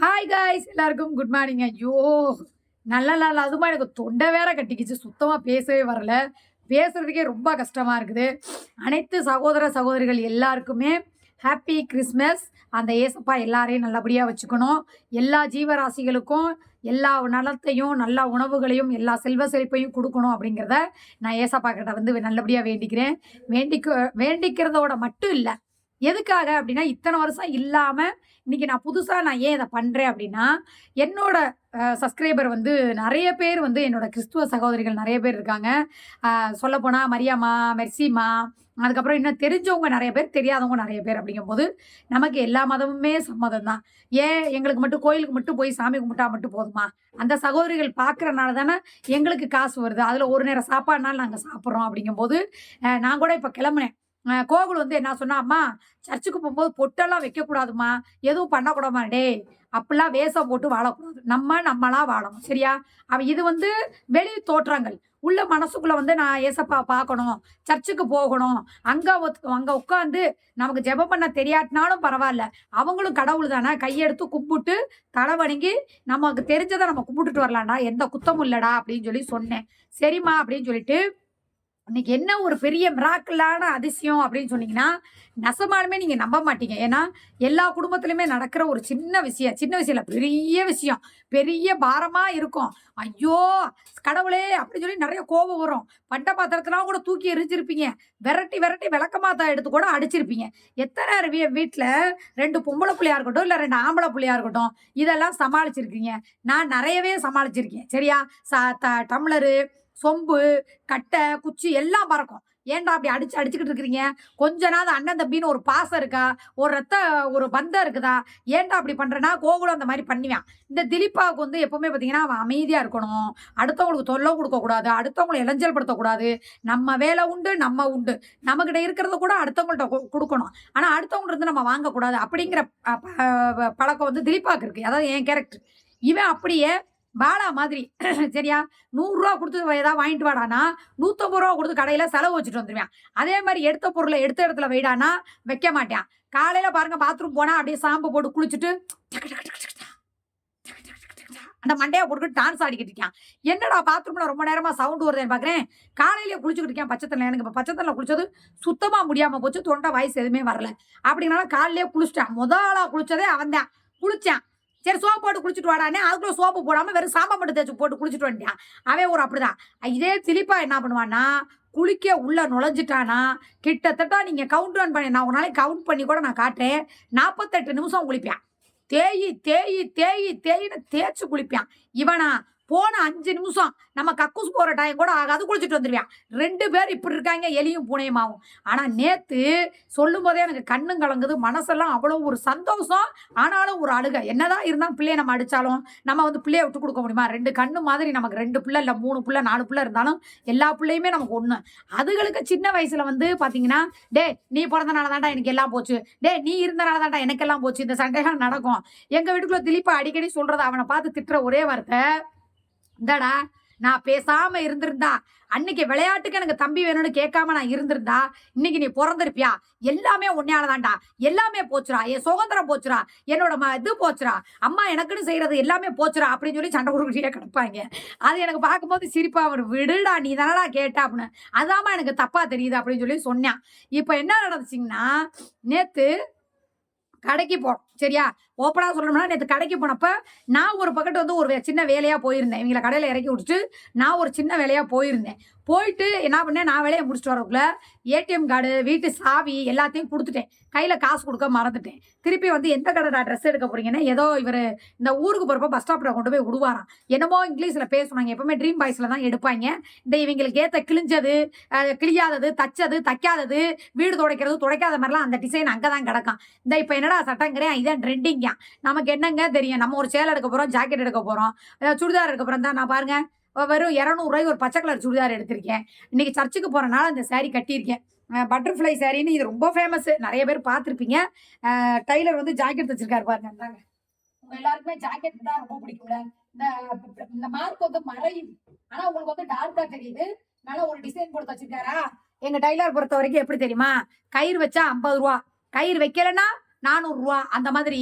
Hi guys எல்லாருக்கும் good morning ஐயோ நல்ல நாள். அதுமா எனக்கு தொண்டை வேற கட்டிக்கிச்சு. சுத்தமாக பேசவே வரல. பேசுறதுக்கே ரொம்ப கஷ்டமாக இருக்குது. அனைத்து சகோதர சகோதரிகள் எல்லாருக்குமே ஹாப்பி கிறிஸ்மஸ் அந்த ஏசப்பா எல்லாரையும் நல்லபடியாக வச்சுக்கணும். எல்லா ஜீவராசிகளுக்கும் எல்லா நலத்தையும் நல்ல உணவுகளையும் எல்லா செல்வ செழிப்பையும் கொடுக்கணும் அப்படிங்கிறத நான் ஏசப்பா கிட்ட வந்து நல்லபடியாக வேண்டிக்கிறேன். வேண்டிக்க வேண்டிக்கிறதோட மட்டும் இல்லை. எதுக்காக அப்படின்னா இத்தனை வருஷம் இல்லாமல் இன்னைக்கு நான் புதுசாக நான் ஏன் இதை பண்ணுறேன் அப்படின்னா என்னோட சப்ஸ்கிரைபர் வந்து நிறைய பேர் வந்து என்னோட கிறிஸ்துவ சகோதரிகள் நிறைய பேர் இருக்காங்க. சொல்லப்போனால் மரியாம்மா மெர்சிமா அதுக்கப்புறம் இன்னும் தெரிஞ்சவங்க நிறைய பேர் தெரியாதவங்க நிறைய பேர் அப்படிங்கும்போது நமக்கு எல்லா மதமுமே சம்மதம் தான். ஏன் எங்களுக்கு மட்டும் கோயிலுக்கு மட்டும் போய் சாமி கும்பிட்டா மட்டும் போதுமா? அந்த சகோதரிகள் பார்க்குறனால தானே எங்களுக்கு காசு வருது. அதில் ஒரு நேரம் சாப்பாடுனாலும் நாங்கள் சாப்பிட்றோம் அப்படிங்கும்போது நான் கூட இப்போ கிளம்புனேன். கோகுல் வந்து என்ன சொன்னா அம்மா சர்ச்சுக்கு போகும்போது பொட்டெல்லாம் வைக்கக்கூடாதும்மா. எதுவும் பண்ணக்கூடாதுமா டேய் அப்படிலாம் வேஷம் போட்டு வாழக்கூடாது. நம்ம நம்மளாம் வாழணும். சரியா? அவன் இது வந்து வெளி தோற்றங்கள். உள்ள மனசுக்குள்ள வந்து நான் ஏசப்பா பார்க்கணும். சர்ச்சுக்கு போகணும். அங்கே ஒத்- உட்காந்து நமக்கு ஜெபம் பண்ண தெரியாட்டினாலும் பரவாயில்ல. அவங்களும் கடவுள் தானே. கையெடுத்து கும்பிட்டு தலை வணங்கி நமக்கு தெரிஞ்சதை நம்ம கும்பிட்டுட்டு வரலாம்டா. எந்த குத்தமும் இல்லடா அப்படின்னு சொல்லி சொன்னேன். சரிம்மா அப்படின்னு சொல்லிட்டு இன்னைக்கு என்ன ஒரு பெரிய மிராக்கலான அதிசயம் அப்படின்னு சொன்னீங்கன்னா நெசமாலுமே நீங்க நம்ப மாட்டீங்க. ஏன்னா எல்லா குடும்பத்திலுமே நடக்கிற ஒரு சின்ன விஷயம் சின்ன விஷயம் இல்லை பெரிய விஷயம். பெரிய பாரமா இருக்கும். ஐயோ கடவுளே அப்படின்னு சொல்லி நிறைய கோபம் வரும். பட்ட பாத்திரத்தெல்லாம் கூட தூக்கி எரிஞ்சிருப்பீங்க. விரட்டி விரட்டி விளக்கமாத்தா எடுத்து கூட அடிச்சிருப்பீங்க. எத்தனை வீ வீட்டில் ரெண்டு பொம்பளை பிள்ளையா இருக்கட்டும் இல்லை ரெண்டு ஆம்பளை பிள்ளையா இருக்கட்டும் இதெல்லாம் சமாளிச்சிருக்கீங்க. நான் நிறையவே சமாளிச்சிருக்கேன். சரியா? சா த டம்ளரு சொம்பு கட்டை குச்சி எல்லாம் பறக்கும். ஏன்டா அப்படி அடிச்சு அடிச்சுக்கிட்டு இருக்கிறீங்க? கொஞ்ச நாள் அண்ணன் தம்பின்னு ஒரு பாசம் இருக்கா? ஒரு ரத்த ஒரு பந்தம் இருக்குதா? ஏன்டா அப்படி பண்ணுறேன்னா கோகுலம் அந்த மாதிரி பண்ணுவான். இந்த திலீப்பாவுக்கு வந்து எப்பவுமே பார்த்தீங்கன்னா அவன் அமைதியாக இருக்கணும். அடுத்தவங்களுக்கு தொல்லை கொடுக்கக்கூடாது. அடுத்தவங்களை இளைஞ்சல் படுத்தக்கூடாது. நம்ம வேலை உண்டு நம்ம உண்டு. நம்மக்கிட்ட இருக்கிறத கூட அடுத்தவங்கள்ட்ட கொடுக்கணும். ஆனால் அடுத்தவங்கள்ட்ட இருந்து நம்ம வாங்கக்கூடாது அப்படிங்கிற ப- பழக்கம் வந்து திலீப்பாக்கு இருக்குது அதாவது என் கேரக்டர் இவன் அப்படியே பாலா மாதிரி சரியா நூறுரூவா கொடுத்து ஏதாவது வாங்கிட்டு வாடானா நூற்றம்பது ரூபா கொடுத்து கடையில் செலவு வச்சுட்டு வந்துடுவேன் அதே மாதிரி எடுத்த பொருளை எடுத்த இடத்துல வைடானா வைக்க மாட்டேன் காலையில் பாருங்க பாத்ரூம் போனால் அப்படியே சாம்பு போட்டு குளிச்சுட்டு அந்த மண்டையை போட்டுக்கிட்டு டான்ஸ் ஆடிக்கிட்டு இருக்கான் என்னடா பாத்ரூமில் ரொம்ப நேரமாக சவுண்டு வருதுன்னு பார்க்குறேன் காலையிலேயே குளிச்சுக்கிட்டு இருக்கேன் பச்சை எனக்கு இப்போ பச்சை குளிச்சது சுத்தமாக முடியாமல் போச்சு தொண்டை வயசு எதுவுமே வரல அப்படின்னால காலையிலேயே குளிச்சிட்டேன் முதலாக குளிச்சதே அவன் தான் குளிச்சான் சரி சோப்பு போட்டு குளிச்சுட்டு வாடானே அதுக்குள்ள சோப்பு போடாமல் வெறும் சாம்பா மட்டும் தேய்ச்சி போட்டு குளிச்சுட்டு வந்துட்டான் அவன் ஒரு அப்படிதான். இதே திலிப்பா என்ன பண்ணுவான்னா குளிக்க உள்ளே நுழைஞ்சிட்டானா கிட்டத்தட்ட நீங்கள் கவுண்ட் ரன் பண்ணி நான் ஒரு நாளைக்கு கவுண்ட் பண்ணி கூட நான் காட்டேன் நாற்பத்தெட்டு நிமிஷம் குளிப்பேன். தேயி தேயி தேயி தேயின்னு தேய்ச்சி குளிப்பான். இவனா போன அஞ்சு நிமிஷம் நம்ம கக்கூஸ் போகிற டைம் கூட ஆகாது குளிச்சுட்டு வந்துடுவியா ரெண்டு பேர் இப்படி இருக்காங்க எலியும் புனையுமாவும் ஆனால் நேற்று சொல்லும் போதே எனக்கு கண்ணும் கலங்குது மனசெல்லாம் அவ்வளோ ஒரு சந்தோஷம் ஆனாலும் ஒரு அழுக. என்னதான் இருந்தாலும் பிள்ளைய நம்ம அடித்தாலும் நம்ம வந்து பிள்ளைய விட்டு கொடுக்க முடியுமா? ரெண்டு கண்ணு மாதிரி நமக்கு ரெண்டு பிள்ளை இல்லை மூணு பிள்ளை நாலு பிள்ளை இருந்தாலும் எல்லா பிள்ளையுமே நமக்கு ஒன்று அதுகளுக்கு சின்ன வயசில் வந்து பார்த்தீங்கன்னா டே நீ பிறந்தனால தான்டா எனக்கு எல்லாம் போச்சு. டே நீ இருந்தனால தான்டா எனக்கெல்லாம் போச்சு. இந்த சண்டைகள் நடக்கும். எங்கள் வீட்டுக்குள்ளே திலீப்பா அடிக்கடி சொல்கிறது அவனை பார்த்து திட்டுற ஒரே வார்த்தை இந்தடா நான் பேசாம இருந்திருந்தா அன்னைக்கு விளையாட்டுக்கு எனக்கு தம்பி வேணும்னு கேட்காம நான் இருந்திருந்தா இன்னைக்கு நீ பிறந்திருப்பியா? எல்லாமே உன்னையால தான்டா எல்லாமே போச்சுடா. என் சுதந்திரம் போச்சுடா. என்னோட ம இது போச்சுடா. அம்மா எனக்குன்னு செய்யறது எல்லாமே போச்சுடா அப்படின்னு சொல்லி சண்டை கொடுக்கிட்டே கிடப்பாங்க. அது எனக்கு பார்க்கும்போது சிரிப்பா அவர் விடுடா நீ தானடா கேட்ட அப்படின்னு. அதாம்மா எனக்கு தப்பா தெரியுது அப்படின்னு சொல்லி சொன்னான். இப்போ என்ன நடந்துச்சிங்கன்னா நேத்து கடைக்கு போனோம். சரியா? ஓப்பனாக சொல்லணும்னா நேற்று கடைக்கு போனப்ப நான் ஒரு பக்கெட் வந்து ஒரு வே- சின்ன வேலையாக போயிருந்தேன். இவங்களை கடையில் இறக்கி விட்டுட்டு நான் ஒரு சின்ன வேலையாக போயிருந்தேன். போயிட்டு என்ன பண்ணேன்? நான் வேலையை முடிச்சுட்டு வரக்குள்ள ஏடிஎம் கார்டு வீட்டு சாவி எல்லாத்தையும் கொடுத்துட்டேன். கையில் காசு கொடுக்க மறந்துட்டேன். திருப்பி வந்து எந்த கடை ட்ரெஸ் எடுக்க போறீங்கன்னா ஏதோ இவர் இந்த ஊருக்கு போகிறப்ப பஸ் ஸ்டாப்பில் கொண்டு போய் விடுவாராம். என்னமோ இங்கிலீஷில் பேசுவாங்க. எப்பவுமே ட்ரீம் பாய்ஸில் தான் எடுப்பாங்க. இந்த இவங்களுக்கு ஏற்ற கிழிஞ்சது கிழியாதது தச்சது தைக்காதது வீடு துடைக்கிறது துடைக்காத மாதிரிலாம் அந்த டிசைன் அங்கே தான் கிடக்கும். இந்த இப்போ என்னடா சட்டங்கிறேன்? இதான் ட்ரெண்டிங்கா நமக்கு என்னங்க தெரியும்? நம்ம ஒரு சேலை எடுக்க போறோம் ஜாக்கெட் எடுக்க போறோம். சுடிதார் எடுக்க போகிறோம் தான் நான் பாருங்க. வெறும் இரநூறுவாய்க்கு ஒரு பச்சை கலர் சுடிதார் எடுத்திருக்கேன். இன்னைக்கு சர்ச்சுக்கு போகிறனால அந்த சேரீ கட்டியிருக்கேன். பட்டர்ஃப்ளை சேரீன்னு இது ரொம்ப ஃபேமஸ் நிறைய பேர் பார்த்துருப்பீங்க. டைலர் வந்து ஜாக்கெட் தச்சிருக்காரு பாருங்க. இந்தாங்க. எல்லாருக்குமே ஜாக்கெட் தான் ரொம்ப பிடிக்கும்ல. இந்த இந்த மார்க் வந்து மறையும் ஆனா உங்களுக்கு வந்து டார்க்காக தெரியுது. நல்லா ஒரு டிசைன் போட்டு தச்சிருக்காரா? எங்க டைலர் பொறுத்த வரைக்கும் எப்படி தெரியுமா? கயிறு வச்சா ஐம்பது ரூபா. கயிறு வைக்கலன்னா நானூறுரூவா அந்த மாதிரி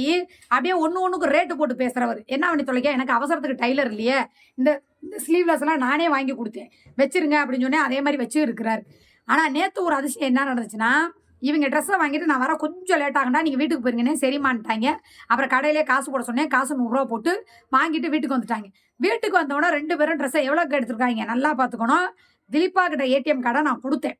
அப்படியே ஒன்று ஒன்றுக்கு ரேட்டு போட்டு பேசுகிறவர் என்ன பண்ணி தொலைக்க? எனக்கு அவசரத்துக்கு டைலர் இல்லையே. இந்த இந்த ஸ்லீவ்லெஸ்லாம் நானே வாங்கி கொடுத்தேன். வச்சிருங்க அப்படின்னு சொன்னேன். அதே மாதிரி வச்சு இருக்கிறார். ஆனால் நேற்று ஒரு அதிசயம் என்ன நடந்துச்சுன்னா இவங்க ட்ரெஸ்ஸை வாங்கிட்டு நான் வர கொஞ்சம் லேட் ஆகுனா நீங்கள் வீட்டுக்கு போயிருங்கன்னே சரிமான்ட்டாங்க. அப்புறம் கடையிலே காசு போட சொன்னேன். காசு நூறுரூவா போட்டு வாங்கிட்டு வீட்டுக்கு வந்துட்டாங்க. வீட்டுக்கு வந்தோடனே ரெண்டு பேரும் ட்ரெஸ்ஸை எவ்வளோக்கு எடுத்துருக்காங்க? நல்லா பார்த்துக்கணும். திலீப்பா கிட்ட ஏடிஎம் கார்டை நான் கொடுத்தேன்.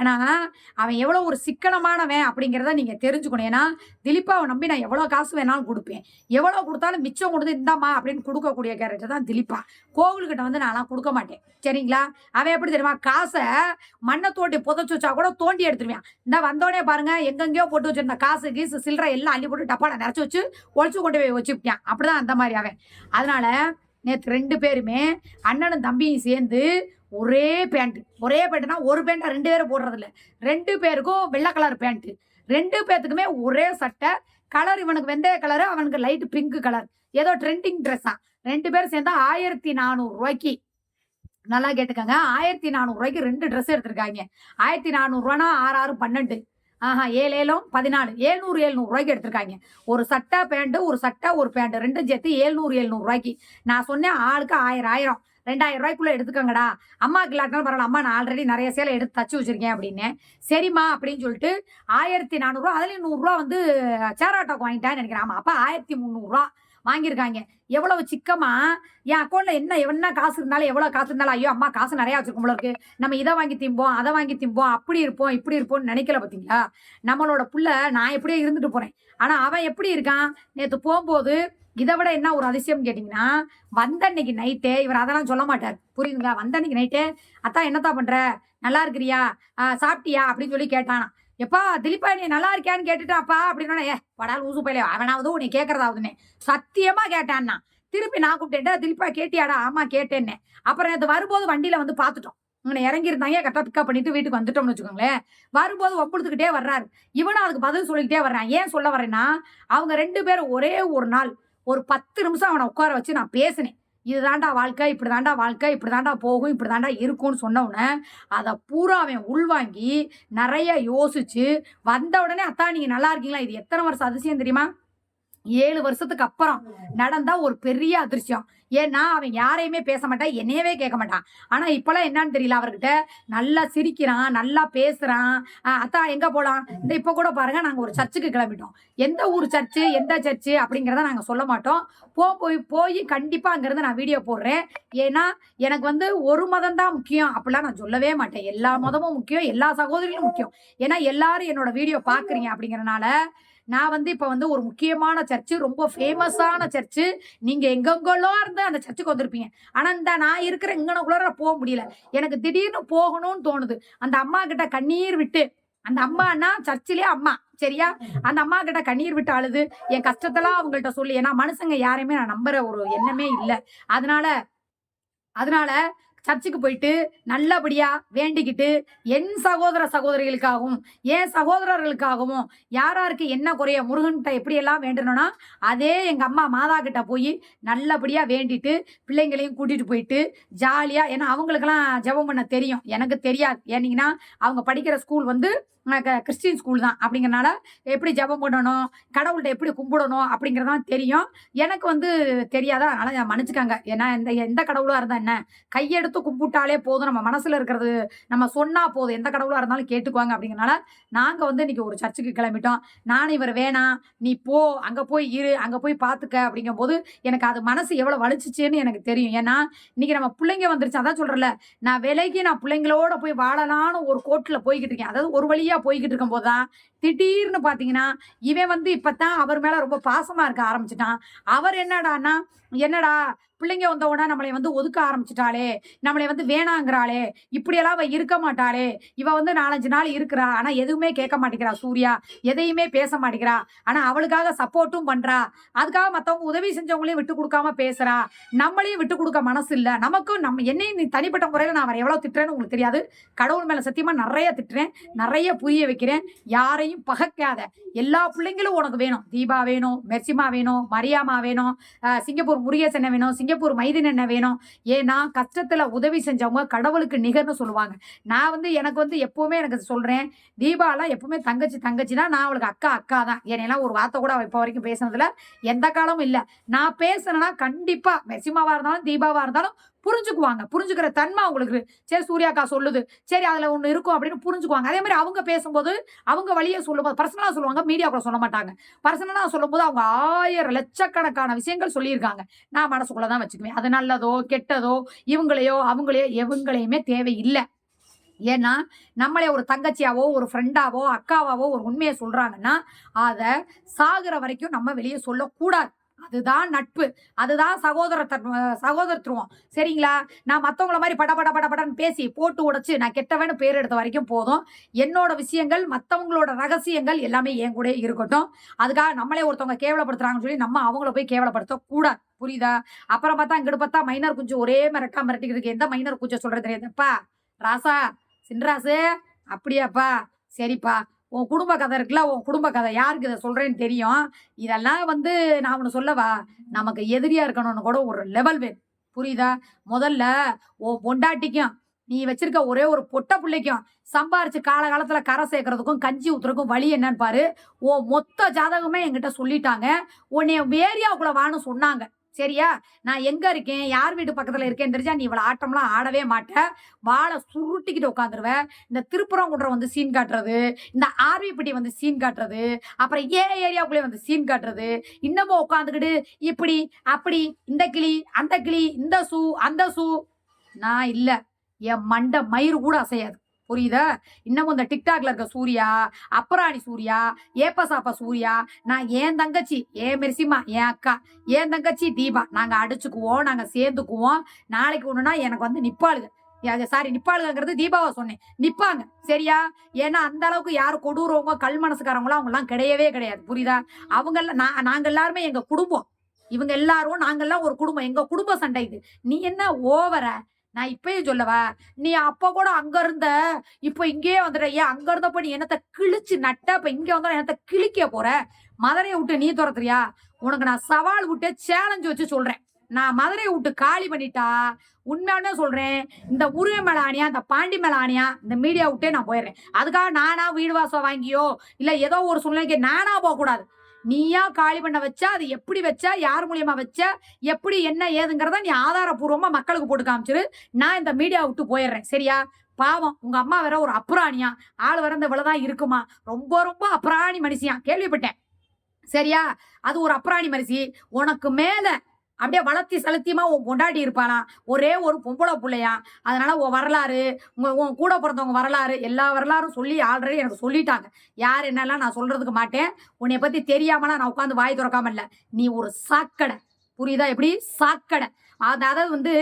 ஆனால் அவன் எவ்வளோ ஒரு சிக்கனமானவன் அப்படிங்கிறத நீங்கள் தெரிஞ்சுக்கணும். ஏன்னா திலீப்பாவை நம்பி நான் எவ்வளோ காசு வேணாலும் கொடுப்பேன். எவ்வளோ கொடுத்தாலும் மிச்சம் கொடுத்து இந்தாம்மா அப்படின்னு கொடுக்கக்கூடிய கேரக்டர் தான் திலீப்பா. கோவில்கிட்ட வந்து நான்லாம் கொடுக்க மாட்டேன். சரிங்களா? அவன் எப்படி தெரியுமா? காசை மண்ணை தோண்டி புதைச்சி வச்சா கூட தோண்டி எடுத்துருவான். இந்த வந்தோடனே பாருங்க எங்கெங்கேயோ போட்டு வச்சிருந்த காசு கீசு சில்லற எல்லாம் அள்ளி போட்டு டப்பாவில் நிறச்சி வச்சு ஒழிச்சு கொண்டு போய் வச்சுப்பிட்டான் அப்படிதான் அந்த மாதிரி அவன். அதனால நேற்று ரெண்டு பேருமே அண்ணனும் தம்பியும் சேர்ந்து ஒரே பேண்ட்டு ஒரே பேண்ட்னா ஒரு பேண்ட்டை ரெண்டு பேரும் போடுறதில்ல. ரெண்டு பேருக்கும் வெள்ளை கலர் பேண்ட்டு ரெண்டு பேர்த்துக்குமே ஒரே சட்டை. கலர் இவனுக்கு வெந்தய கலரு அவனுக்கு லைட் பிங்க் கலர் ஏதோ ட்ரெண்டிங் ட்ரெஸ்ஸா ரெண்டு பேரும் சேர்ந்தா ஆயிரத்தி நானூறுரூவாய்க்கு நல்லா கேட்டுக்கோங்க. ஆயிரத்தி நானூறுரூவாய்க்கு ரெண்டு ட்ரெஸ் எடுத்திருக்காங்க. ஆயிரத்தி நானூறுரூவானா ஆறு ஆறு பன்னெண்டு. ஆஹா ஏழு ஏழும் பதினாலு. ஏழ்நூறு ஏழ்நூறுவாய்க்கு எடுத்திருக்காங்க. ஒரு சட்டை பேண்ட்டு ஒரு சட்டை ஒரு பேண்ட்டு ரெண்டும் சேர்த்து ஏழ்நூறு ஏழ்நூறுரூவாய்க்கு நான் சொன்னேன் ஆளுக்கு ஆயிரம் ஆயிரம். ரெண்டாயிரம் ரூபாய்க்குள்ள எடுத்துக்கோங்கடா. அம்மாவுக்கு இல்லாட்டினாலும் பரவாயில்ல. அம்மா நான் ஆல்ரெடி நிறைய சேலை எடுத்து தச்சு வச்சிருக்கேன் அப்படின்னு. சரிம்மா அப்படின்னு சொல்லிட்டு ஆயிரத்தி நானூறுரூவா அதுலேயும் நூறுரூவா வந்து சேராட்டோக்கு வாங்கிட்டான்னு நினைக்கிறேன். ஆமாம் அப்போ ஆயிரத்தி முந்நூறுரூவா வாங்கியிருக்காங்க. எவ்வளவு சிக்கமா என் அக்கௌண்ட்ல என்ன என்ன காசு இருந்தாலும் எவ்வளோ காசு இருந்தாலும் ஐயோ அம்மா காசு நிறையா வச்சிருக்கும் போல இருக்கு. நம்ம இதை வாங்கி திம்போம் அதை வாங்கி திம்போம் அப்படி இருப்போம் இப்படி இருப்போம்னு நினைக்கல பார்த்தீங்களா நம்மளோட புள்ள நான் எப்படியே இருந்துட்டு போறேன். ஆனால் அவன் எப்படி இருக்கான்? நேற்று போகும்போது இதை விட என்ன ஒரு அதிசயம் கேட்டிங்கன்னா வந்த அன்னைக்கு நைட்டே இவர் அதெல்லாம் சொல்ல மாட்டார். புரியுதுங்களா? வந்த அன்னைக்கு நைட்டே அத்தா என்னத்தா பண்ணுற நல்லா இருக்கிறியா? ஆ, சாப்பிட்டியா? அப்படின்னு சொல்லி கேட்டானா எப்பா திலீப்பா நீ நல்லா இருக்கியான்னு கேட்டுட்டாப்பா? அப்படின்னா ஏ படால் ஊசு போயிலே அவனாவது உன்னை கேட்கறதாவதுன்னு சத்தியமா கேட்டான்னா திருப்பி நான் கூப்பிட்டேன்டா திலீப்பா கேட்டியாடா? ஆமா கேட்டேன்னே. அப்புறம் நேற்று வரும்போது வண்டியில வந்து பார்த்துட்டோம் இவனை இறங்கியிருந்தாங்க கரெக்டாக பிக்கப் பண்ணிட்டு வீட்டுக்கு வந்துட்டோம்னு வச்சுக்கோங்களேன். வரும்போது ஒப்படுத்துக்கிட்டே வர்றாரு. இவனும் அதுக்கு பதில் சொல்லிக்கிட்டே வர்றான். ஏன் சொல்ல வரேன்னா அவங்க ரெண்டு பேரும் ஒரே ஒரு நாள் ஒரு பத்து நிமிஷம் அவனை உட்கார வச்சு நான் பேசினேன். இதுதாண்டா வாழ்க்கை இப்படி தாண்டா வாழ்க்கை இப்படி தாண்டா போகும் இப்படி தாண்டா இருக்கும்னு சொன்னவுடனே அதை பூரா அவன் உள்வாங்கி நிறைய யோசிச்சு வந்த உடனே அத்தா நீங்கள் நல்லா இருக்கீங்களா? இது எத்தனை வருஷம் அதிசயம் தெரியுமா? ஏழு வருஷத்துக்கு அப்புறம் நடந்தா ஒரு பெரிய அதிர்ஷ்டம் ஏன்னா அவன் யாரையுமே பேச மாட்டான் என்னையவே கேட்க மாட்டான். ஆனா இப்பெல்லாம் என்னன்னு தெரியல அவர்கிட்ட. நல்லா சிரிக்கிறான் நல்லா பேசுறான். அத்தா எங்க போலாம்? இந்த இப்ப கூட பாருங்க நாங்க ஒரு சர்ச்சுக்கு கிளம்பிட்டோம். எந்த ஊர் சர்ச்சு எந்த சர்ச்சு அப்படிங்கிறத நாங்க சொல்ல மாட்டோம். போ போய் போய் கண்டிப்பா அங்கிருந்து நான் வீடியோ போடுறேன். ஏன்னா எனக்கு வந்து ஒரு மதம் தான் முக்கியம். அப்படிலாம் நான் சொல்லவே மாட்டேன். எல்லா மதமும் முக்கியம் எல்லா சகோதரிகளும் முக்கியம். ஏன்னா எல்லாரும் என்னோட வீடியோ பாக்குறீங்க அப்படிங்கறனால நான் வந்து இப்போ வந்து ஒரு முக்கியமான சர்ச்சு ரொம்ப ஃபேமஸான சர்ச்சு நீங்கள் எங்கெங்கெல்லோ இருந்து அந்த சர்ச்சுக்கு வந்திருப்பீங்க. ஆனால் இந்த நான் இருக்கிற இங்கனக்குள்ள போக முடியல. எனக்கு திடீர்னு போகணும்னு தோணுது. அந்த அம்மா கிட்ட கண்ணீர் விட்டு அந்த அம்மானா சர்ச்சிலே அம்மா சரியா? அந்த அம்மா கிட்ட கண்ணீர் விட்டு அழுது. என் கஷ்டத்தெல்லாம் அவங்கள்ட்ட சொல்லி ஏன்னா மனுஷங்க யாரையுமே நான் நம்புற ஒரு எண்ணமே இல்லை. அதனால அதனால சர்ச்சுக்கு போயிட்டு நல்லபடியா வேண்டிக்கிட்டு என் சகோதர சகோதரிகளுக்காகவும் என் சகோதரர்களுக்காகவும் யாராருக்கு என்ன குறைய முருகன்கிட்ட எப்படியெல்லாம் வேண்டணும்னா அதே எங்கள் அம்மா மாதா கிட்ட போய் நல்லபடியாக வேண்டிட்டு பிள்ளைங்களையும் கூட்டிகிட்டு போயிட்டு ஜாலியாக ஏன்னா அவங்களுக்கெல்லாம் ஜெபம் பண்ண தெரியும். எனக்கு தெரியாது. ஏன்னிங்கன்னா அவங்க படிக்கிற ஸ்கூல் வந்து கிறிஸ்டின் ஸ்கூல் தான் அப்படிங்கிறனால எப்படி ஜெபம் பண்ணணும்? கடவுள்கிட்ட எப்படி கும்பிடணும்? அப்படிங்கறதான் தெரியும். எனக்கு வந்து தெரியாதா? அதனால் மன்னிச்சுக்காங்க. ஏன்னா எந்த எந்த கடவுளாக இருந்தால் என்ன? கையெடுத்து கும்பிட்டாலே போதும். நம்ம மனசில் இருக்கிறது நம்ம சொன்னால் போதும். எந்த கடவுளாக இருந்தாலும் கேட்டுக்குவாங்க அப்படிங்கிறனால நாங்கள் வந்து இன்னைக்கு ஒரு சர்ச்சுக்கு கிளம்பிட்டோம். நானும் இவர் வேணாம் நீ போ அங்கே போய் இரு அங்கே போய் பார்த்துக்க அப்படிங்கும் போது எனக்கு அது மனசு எவ்வளோ வலிச்சிச்சுன்னு எனக்கு தெரியும். ஏன்னா இன்றைக்கி நம்ம பிள்ளைங்க வந்துருச்சு. அதான் சொல்கிறல நான் விலைக்கு நான் பிள்ளைங்களோட போய் வாழலாம்னு ஒரு கோட்டில் போய்கிட்டு இருக்கேன். அதாவது ஒரு வழியாக ஜாலியாக போய்கிட்டு இருக்கும் போதுதான் திடீர்னு பார்த்தீங்கன்னா இவன் வந்து இப்போ தான் அவர் மேலே ரொம்ப பாசமாக இருக்க ஆரம்பிச்சிட்டான். அவர் என்னடான்னா என்னடா பிள்ளைங்க வந்த உடனே நம்மளை வந்து ஒதுக்க ஆரம்பிச்சிட்டாளே நம்மளை வந்து வேணாங்கிறாளே இப்படியெல்லாம் அவள் இருக்க மாட்டாளே இவ வந்து நாலஞ்சு நாள் இருக்கிறா ஆனால் எதுவுமே கேட்க மாட்டேங்கிறா சூர்யா எதையுமே பேச மாட்டேங்கிறா ஆனால் அவளுக்காக சப்போர்ட்டும் பண்ணுறா அதுக்காக மற்றவங்க உதவி செஞ்சவங்களையும் விட்டு கொடுக்காம பேசுறா நம்மளையும் விட்டு கொடுக்க மனசு இல்லை நமக்கும் நம்ம என்னையும் நீ தனிப்பட்ட முறையில் நான் அவரை எவ்வளோ திட்டுறேன்னு உங்களுக்கு தெரியாது கடவுள் மேலே சத்தியமாக நிறைய திட்டுறேன் நிறைய புரிய வைக்கிறேன் யாரையும் பகைக்காத எல்லா பிள்ளைங்களும் உனக்கு வேணும் தீபா வேணும் மெர்சிமா வேணும் மரியாமா வேணும் சிங்கப்பூர் உரியஸ் என்ன வேணும்? சிங்கப்பூர் மைதின் என்ன வேணும்? ஏன்னா கஷ்டத்தில் உதவி செஞ்சவங்க கடவுளுக்கு நிகர்னு சொல்லுவாங்க. நான் வந்து எனக்கு வந்து எப்போவுமே எனக்கு சொல்கிறேன் தீபாலாம் எப்பவுமே தங்கச்சி தங்கச்சி தான் நான் அவளுக்கு அக்கா அக்கா தான் என்னையெல்லாம் ஒரு வார்த்தை கூட அவள் இப்போ வரைக்கும் பேசுனதுல எந்த காலமும் இல்லை. நான் பேசுனேன்னா கண்டிப்பாக மெசிமாவாக இருந்தாலும் தீபாவாக இருந்தாலும் புரிஞ்சுக்குவாங்க. புரிஞ்சுக்கிற தன்மை அவங்களுக்கு சரி சூர்யாக்கா சொல்லுது. சரி அதில் ஒன்று இருக்கும் அப்படின்னு புரிஞ்சுக்குவாங்க. அதே மாதிரி அவங்க பேசும்போது அவங்க வழியை சொல்லும்போது பர்சனலாக சொல்லுவாங்க மீடியாவுக்குள்ள சொல்ல மாட்டாங்க. பர்சனலாக சொல்லும்போது அவங்க ஆயிரம் லட்சக்கணக்கான விஷயங்கள் சொல்லியிருக்காங்க. நான் மனசுக்குள்ள தான் வச்சுக்குவேன். அது நல்லதோ கெட்டதோ இவங்களையோ அவங்களையோ எவங்களையுமே தேவையில்லை. ஏன்னா நம்மளே ஒரு தங்கச்சியாவோ ஒரு ஃப்ரெண்டாவோ அக்காவாவோ ஒரு உண்மையை சொல்கிறாங்கன்னா அதை சாகிற வரைக்கும் நம்ம வெளியே சொல்லக்கூடாது. அதுதான் நட்பு. அதுதான் சகோதரத்தன் சகோதரத்துவம். சரிங்களா? நான் மற்றவங்கள மாதிரி பட பட பட படன்னு பேசி போட்டு உடைச்சு நான் கெட்டவனு பேர் எடுத்த வரைக்கும் போதும். என்னோட விஷயங்கள் மற்றவங்களோட ரகசியங்கள் எல்லாமே என் கூட இருக்கட்டும். அதுக்காக நம்மளே ஒருத்தவங்க கேவலப்படுத்துறாங்கன்னு சொல்லி நம்ம அவங்கள போய் கேவலப்படுத்த கூடாது புரியுதா? அப்புறம் பார்த்தா இங்கிட்டு பார்த்தா மைனர் குஞ்சு ஒரே மிரட்டா மிரட்டிக்கிறதுக்கு எந்த மைனர் குஞ்சை சொல்றது தெரியாதுப்பா? ராசா சின்ராசு அப்படியாப்பா? சரிப்பா. உன் குடும்ப கதை இருக்குல்ல உன் குடும்ப கதை யாருக்கு இதை சொல்கிறேன்னு தெரியும்? இதெல்லாம் வந்து நான் ஒன்று சொல்லவா? நமக்கு எதிரியாக இருக்கணும்னு கூட ஒரு லெவல் வேணும். புரியுதா? முதல்ல உன் பொண்டாட்டிக்கும் நீ வச்சிருக்க ஒரே ஒரு பொட்ட பிள்ளைக்கும் சம்பாரிச்சு காலகாலத்தில் கரை சேர்க்கறதுக்கும் கஞ்சி ஊத்துறதுக்கும் வழி என்னன்னு பாரு. ஓ மொத்த ஜாதகமே என்கிட்ட சொல்லிட்டாங்க. உன்னைய வேரியாவுக்குள்ள வான்னு சொன்னாங்க. சரியா? நான் எங்க இருக்கேன்? யார் வீட்டு பக்கத்துல இருக்கேன்னு தெரிஞ்சா நீ இவ்வளவு ஆட்டம்லாம் ஆடவே மாட்ட. வாழை சுருட்டிக்கிட்டு உட்காந்துருவ. இந்த திருப்புறங்குன்ற வந்து சீன் காட்டுறது. இந்த ஆர்விப்பட்டி வந்து சீன் காட்டுறது. அப்புறம் ஏ ஏரியாவுக்குள்ளே வந்து சீன் காட்டுறது. இன்னமும் உட்காந்துக்கிட்டு இப்படி அப்படி இந்த கிளி அந்த கிளி இந்த ஷூ அந்த ஷூ நான் இல்லை. என் மண்டை மயிறு கூட அசையாது. புரியுதா? இன்னமும் இந்த டிக்டாக்ல இருக்க சூர்யா அப்பராணி சூர்யா ஏப்பசாப்பா சூர்யா நான் ஏன் தங்கச்சி ஏன் மெரிசிமா என் அக்கா ஏன் தங்கச்சி தீபா நாங்கள் அடிச்சுக்குவோம் நாங்கள் சேர்ந்துக்குவோம். நாளைக்கு ஒன்றுனா எனக்கு வந்து நிப்பாளுங்க. சாரி நிப்பாளுங்கிறது தீபாவை சொன்னேன். நிப்பாங்க சரியா? ஏன்னா அந்த அளவுக்கு யார் கொடூரவங்க கல் மனசுக்காரவங்களும் அவங்கெல்லாம் கிடையவே கிடையாது. புரியுதா? அவங்க நான் நாங்கள் எல்லாருமே எங்கள் குடும்பம். இவங்க எல்லாரும் நாங்கெல்லாம் ஒரு குடும்பம். எங்கள் குடும்ப சண்டை இது. நீ என்ன ஓவரை? நான் இப்பயும் சொல்லவா நீ அப்ப கூட அங்க இருந்த இப்போ இங்கேயே வந்துட்ட ஏன் அங்க இருந்தப்ப நீ என்னத்த கிழிச்சு நட்ட இப்ப இங்க வந்தா என்னத்த கிழிக்க போற? மதுரையை விட்டு நீ துரத்துறியா? உனக்கு நான் சவால் விட்டு சேலஞ்சு வச்சு சொல்றேன். நான் மதுரையை விட்டு காலி பண்ணிட்டா உண்மையான சொல்றேன் இந்த முருகை மேல ஆணியா இந்த பாண்டி மேல ஆணியா இந்த மீடியா விட்டே நான் போயிடுறேன். அதுக்காக நானா வீடு வாசம் வாங்கியோ இல்ல ஏதோ ஒரு சூழ்நிலைக்கு நானா போக கூடாது நீயா காலி பண்ண வச்சா அது எப்படி வச்சா யார் மூலியமா வச்ச எப்படி என்ன ஏதுங்கிறத நீ ஆதாரபூர்வமா மக்களுக்கு போட்டு காமிச்சிரு. நான் இந்த மீடியா விட்டு போயிடுறேன். சரியா? பாவம். உங்க அம்மா வேற ஒரு அப்புராணியா. ஆள் வர இந்த இவ்வளவுதான் இருக்குமா. ரொம்ப ரொம்ப அப்புராணி மனுஷியா. கேள்விப்பட்டேன். சரியா? அது ஒரு அப்புராணி மனுஷி. உனக்கு மேல அப்படியே வளர்த்தி செலுத்தியமா உன் கொண்டாடி இருப்பாளாம் ஒரே ஒரு பொம்பளை பிள்ளையா? அதனால உன் வரலாறு உங்க உன் கூட பிறந்தவங்க வரலாறு எல்லா வரலாறும் சொல்லி ஆல்ரெடி எனக்கு சொல்லிட்டாங்க. யார் என்னெல்லாம் நான் சொல்றதுக்கு மாட்டேன் உன்னை பத்தி தெரியாமலாம் நான் உட்காந்து வாய் திறக்காம இல்லை. நீ ஒரு சாக்கடை. புரியுதா? எப்படி? சாக்கடை. அதாவது வந்து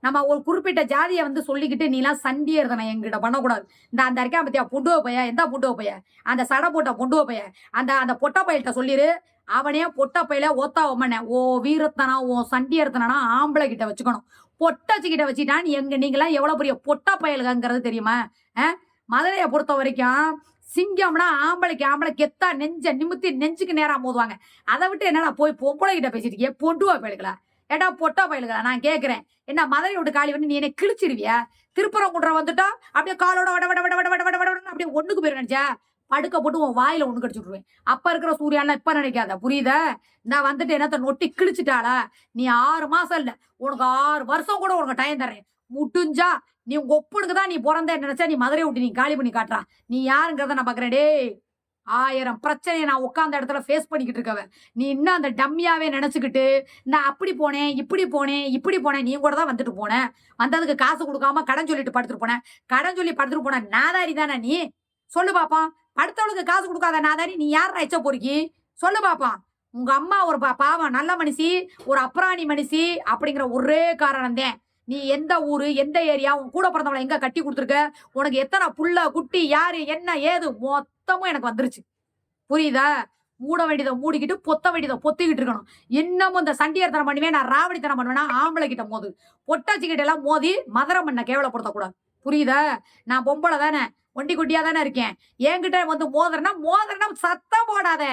நம்ம ஒரு குறிப்பிட்ட ஜாதியை வந்து சொல்லிக்கிட்டு நீலாம் சண்டியே எழுதணும் எங்கிட்ட பண்ணக்கூடாது. இந்த அந்த இருக்கா பத்தியா பொண்டுவ பைய எந்த பொண்டுவ பைய? அந்த சடை போட்ட பொண்டுவ பைய? அந்த அந்த பொட்ட பையல்கிட்ட சொல்லிடு அவனே பொட்ட பையில ஓத்தா ஒம்மன ஓ வீரத்தனா ஓ சண்டி இருத்தனா ஆம்பளை கிட்ட வச்சுக்கணும். பொட்டச்சு கிட்ட எங்க நீங்களாம் எவ்வளவு பெரிய பொட்ட பயலுங்கிறது தெரியுமா மதுரையை பொறுத்த வரைக்கும் சிங்கம்னா ஆம்பளைக்கு ஆம்பளை கெத்தா நெஞ்ச நிமித்தி நெஞ்சுக்கு நேரம் மோதுவாங்க. அதை விட்டு என்னடா போய் பொம்பளை கிட்ட பேசிட்டு இருக்கியே? பொண்டுவா பயலுகளா? ஏடா பொட்டா பயலுகளா? நான் கேட்கறேன் என்ன மதுரை விட்டு காலி பண்ணி நீ என்ன கிழிச்சிருவியா? திருப்பரங்குன்றம் வந்துட்டா அப்படியே காலோட வட வட வட வட வட வட வட அப்படியே ஒண்ணுக்கு போயிரு நினைச்சா? படுக்க போட்டு உன் வாயில ஒண்ணு கடிச்சு விட்ருவேன் அப்ப இருக்கிற சூர்யாலாம் இப்ப நினைக்காத. புரியுத? நான் வந்துட்டு என்னத்த நொட்டி கிழிச்சிட்டாளா? நீ ஆறு மாசம் இல்ல. உனக்கு ஆறு வருஷம் கூட உனக்கு டைம் தரேன் முட்டுஞ்சா நீ உங்க ஒப்பனுக்கு தான் நீ பிறந்த நினைச்சா நீ மதுரையை விட்டு நீ காலி பண்ணி காட்டுறா. நீ யாருங்கிறத நான் பாக்குறேன் ஆயிரம் பிரச்சனையை நான் உட்காந்த இடத்துல ஃபேஸ் பண்ணிக்கிட்டு இருக்கவன். நீ இன்னும் அந்த டம்மியாவே நினைச்சுக்கிட்டு நான் அப்படி போனேன் இப்படி போனேன் இப்படி போனேன் நீ கூட தான் வந்துட்டு போனேன் வந்ததுக்கு காசு கொடுக்காம கடன் சொல்லிட்டு படுத்துட்டு போனேன் கடன் சொல்லி படுத்துட்டு போன நாதாரி தானே நீ? சொல்லு பாப்பா படுத்தவளுக்கு காசு கொடுக்காத நாதாரி நீ யார் எச்ச பொறுக்கி? சொல்லு பாப்பா உங்க அம்மா ஒரு பா- பாவம் நல்ல மனுஷி ஒரு அப்ராணி மனுஷி அப்படிங்கிற ஒரே காரணம் தான் நீ எந்த ஊரு எந்த ஏரியா உன் கூட பிறந்தவளை எங்க கட்டி கொடுத்துருக்க? உனக்கு எத்தனை புள்ள குட்டி யாரு என்ன ஏது? மொத்தமும் எனக்கு வந்துருச்சு. புரியுதா? மூட வேண்டியதை மூடிக்கிட்டு பொத்த வேண்டியதை பொத்திக்கிட்டு இருக்கணும். இன்னமும் இந்த சண்டியர்த்தனம் பண்ணுவேன் நான் ராவடித்தனம் பண்ணுவேன்னா ஆம்பளை கிட்ட மோது. பொட்டாச்சி கிட்ட எல்லாம் மோதி மதுரை பண்ண கேவலப்படுத்தக்கூடாது. புரியுதா? நான் பொம்பளை தானே. ஒண்டி குட்டியா தானே இருக்கேன். என்கிட்ட வந்து மோதிரனா மோதிரனா சத்தம் போடாத.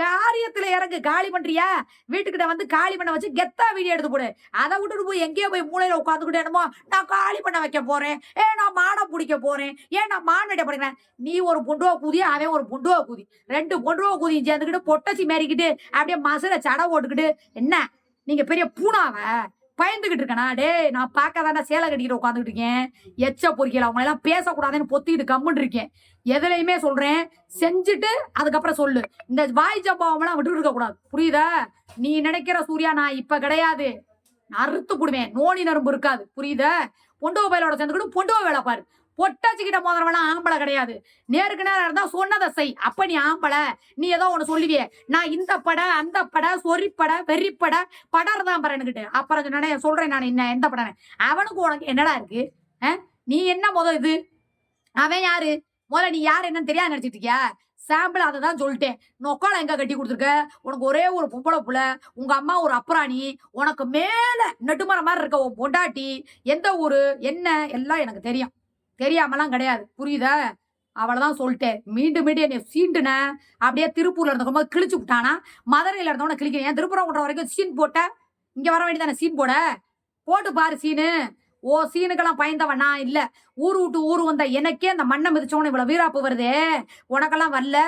காரியத்துல இறங்கு காலி பண்றியா? வீட்டுக்கிட்ட வந்து காலி பண்ண வச்சு கெத்தா வீடியோ எடுத்து போடு. அதை விட்டுட்டு போய் எங்கேயோ போய் மூலையில உட்காந்துக்கிட்டே என்னமோ நான் காலி பண்ண வைக்க போறேன். ஏ நான் மாடை பிடிக்க போறேன். ஏன் நான் மான் படிக்கிறேன் நீ ஒரு பொண்டுவா கூதி அவன் ஒரு பொண்டுவா கூதி. ரெண்டு பொண்டுவா கூதியும் சேர்ந்துக்கிட்டு பொட்டச்சி மேரிக்கிட்டு அப்படியே மசுல சடை போட்டுக்கிட்டு என்ன? நீங்க பெரிய பூனாவை? பயந்துகிட்டு இருக்கேனா? டே நான் பார்க்க தானே சேலை கட்டிக்கிட்டு உட்காந்துக்கிட்டு இருக்கேன். எச்ச பொறிக்கல அவங்க எல்லாம் பேசக்கூடாதுன்னு பொத்திக்கிட்டு கம்முன்னு இருக்கேன். எதுலையுமே சொல்றேன். செஞ்சுட்டு அதுக்கப்புறம் சொல்லு. இந்த வாய் ஜப்பாவெல்லாம் விட்டு இருக்க கூடாது புரியுதா? நீ நினைக்கிற சூர்யா நான் இப்ப கிடையாது. நான் அறுத்து போடுவேன். நோனி நரம்பு இருக்காது. புரியுதா? பொண்டோ பயிலோட சேர்ந்துக்கிட்டு பொண்டோ வேலை பாரு. பொட்டாச்சிக்கிட்ட மோதிரவெல்லாம் ஆம்பளை கிடையாது. நேருக்கு நேரம் இருந்தால் சொன்னதை செய். அப்போ நீ ஆம்பளை. நீ ஏதோ ஒன்று சொல்லுவியே. நான் இந்த படம் அந்த படம் சொறிப்பட வெறிப்பட படம் தான் பறனுக்கிட்டு அப்புறம் சொன்னேன் சொல்கிறேன் நான் என்ன எந்த படம் அவனுக்கு உனக்கு என்னடா இருக்கு? நீ என்ன முத இது? அவன் யாரு? முதல்ல நீ யார் என்னன்னு தெரியாது நினச்சிட்டு இருக்கியா? சாம்பிள் அதை தான் சொல்லிட்டேன். நொக்கால எங்க கட்டி கொடுத்துருக்க? உனக்கு ஒரே ஒரு பொம்பளை புள்ள உங்க அம்மா ஒரு அப்புறாணி உனக்கு மேல நெட்டுமரம் மாதிரி இருக்க உன் பொண்டாட்டி எந்த ஊரு என்ன எல்லாம் எனக்கு தெரியும். தெரியாமலாம் கிடையாது. புரியுதா? அவ்வளோதான் சொல்லிட்டேன். மீண்டும் மீண்டும் என்னை சீண்டுன. அப்படியே திருப்பூர்ல இருந்தவங்க கிழிச்சு விட்டானா? மதுரையில இருந்தவன கிழிக்கிறேன் ஏன் திருப்பூரம் பண்ற வரைக்கும் சீன் போட்ட? இங்க வர வேண்டியதானே சீன் போட? போட்டு பாரு சீனு. ஓ சீனுக்கெல்லாம் பயந்தவன் நான் இல்ல. ஊரு விட்டு ஊரு வந்த எனக்கே அந்த மண்ணை மிதிச்சவனு இவ்வளவு வீராப்பு வருதே. உனக்கெல்லாம் வரல.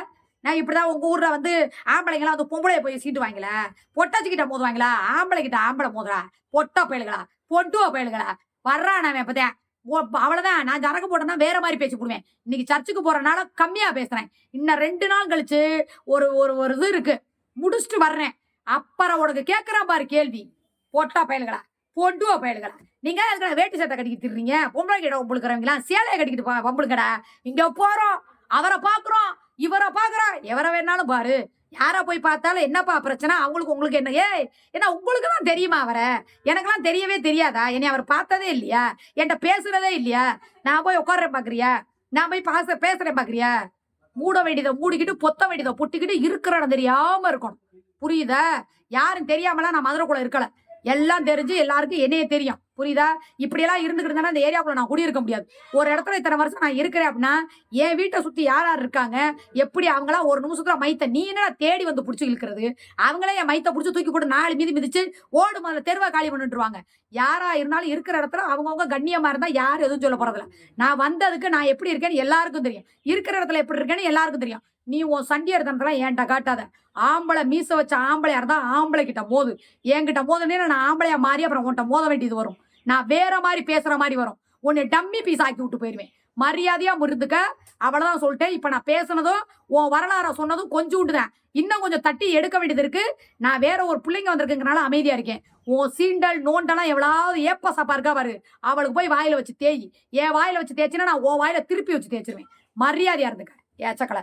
நான் இப்படிதான் உங்க ஊர்ல வந்து ஆம்பளைங்களாம் வந்து பொம்பளைய போய் சீட்டு வாங்கல பொட்டாச்சிக்கிட்ட மோதுவாங்களா? ஆம்பளை கிட்ட ஆம்பளை மோதுறா? பொட்டா பயலுகளா? பொட்டுவா பயலுகளா? வர்றான் அவன் இப்பதான் ஓ, அவ்வளவுதான். நான் ஜரகு போட்டேன்னா வேற மாதிரி பேசி போடுவேன். இன்னைக்கு சர்ச்சுக்கு போறனால கம்மியா பேசுறேன். இன்னும் ரெண்டு நாள் கழிச்சு ஒரு ஒரு ஒரு இது இருக்கு. முடிச்சுட்டு வர்றேன். அப்புறம் உனக்கு கேட்கறான் பாரு கேள்வி. பொட்டா பயல்களா? பொட்டுவா பயல்களா? நீங்க எதுக்குடா வேட்டி சட்டை கட்டிக்கிட்டு திரிறீங்க பொம்பளை கிட்ட ஒம்பளுக்குறவங்களா சேலையை கட்டிக்கிட்டு போ- இங்க போறோம். அவரை பாக்குறோம். இவரை பாக்குறோம். எவரை வேணாலும் பாரு. யாரை போய் பார்த்தாலும் என்னப்பா பிரச்சனை? அவங்களுக்கு உங்களுக்கு என்ன? ஏய் ஏன்னா உங்களுக்கு தான் தெரியுமா அவரை? எனக்கெல்லாம் தெரியவே தெரியாதா? என்னை அவர் பார்த்ததே இல்லையா? என்கிட்ட பேசுறதே இல்லையா? நான் போய் உட்காடுறேன் பார்க்குறியா? நான் போய் பாச பேசுறேன் பார்க்குறியா? மூட வேண்டியதை மூடிக்கிட்டு பொத்த வேண்டியதை பொட்டிக்கிட்டு இருக்கிற தெரியாம இருக்கணும். புரியுதா? யாரும் தெரியாமலாம் நான் மதுரைக்குள்ள இருக்கல. எல்லாம் தெரிஞ்சு எல்லாருக்கும் என்னைய தெரியும். புரியுதா? இப்படியெல்லாம் இருந்துக்கிட்டு இருந்தா அந்த ஏரியாவுக்குள்ள நான் குடியிருக்க முடியாது. ஒரு இடத்துல இத்தனை வருஷம் நான் இருக்கிறேன் அப்படின்னா என் வீட்டை சுத்தி யார் யார் இருக்காங்க? எப்படி அவங்களாம் ஒரு நிமிஷத்துல மைத்த நீ என்ன தேடி வந்து பிடிச்சி இழுக்கிறது? அவங்களே என் மைத்த பிடிச்சி தூக்கி போட்டு நாலு மீதி மிதிச்சு ஓடு முதல்ல தெருவை காலி பண்ணிட்டுருவாங்க. யாரா இருந்தாலும் இருக்கிற இடத்துல அவங்கவுங்க கண்ணியமா இருந்தா யாரும் எதுவும் சொல்ல போறதில்ல. நான் வந்ததுக்கு நான் எப்படி இருக்கேன்னு எல்லாருக்கும் தெரியும். இருக்கிற இடத்துல எப்படி இருக்கேன்னு எல்லாருக்கும் தெரியும். நீ உன் சண்டியர் தனத்தெல்லாம் ஏன்ட்ட காட்டாத? ஆம்பளை மீச வச்ச ஆம்பளையா இருந்தா ஆம்பளை கிட்ட மோது. என்கிட்ட மோதுனே நான் ஆம்பளையா மாறி அப்புறம் உன்கிட்ட மோத வேண்டியது வரும். நான் வேற மாதிரி பேசுற மாதிரி வரும். உன்னை டம்மி பீஸ் ஆக்கி விட்டு போயிருவேன் மரியாதையா முருந்துக்க. அவ்வளவுதான் சொல்லிட்டேன். இப்ப நான் பேசுனதும் உன் வரலாற சொன்னதும் கொஞ்சம் தான். இன்னும் கொஞ்சம் தட்டி எடுக்க வேண்டியது இருக்கு. நான் வேற ஒரு பிள்ளைங்க வந்திருக்குங்கனால அமைதியா இருக்கேன். உன் சீண்டல் நோண்டெல்லாம் எவ்வளவு ஏப்ப சாப்பா இருக்கா பாரு. அவளுக்கு போய் வாயில வச்சு தேய். என் வாயில வச்சு தேய்ச்சினா நான் உன் வாயில திருப்பி வச்சு தேய்ச்சிருவேன். மரியாதையா இருந்துக்க. ஏச்சக்கலை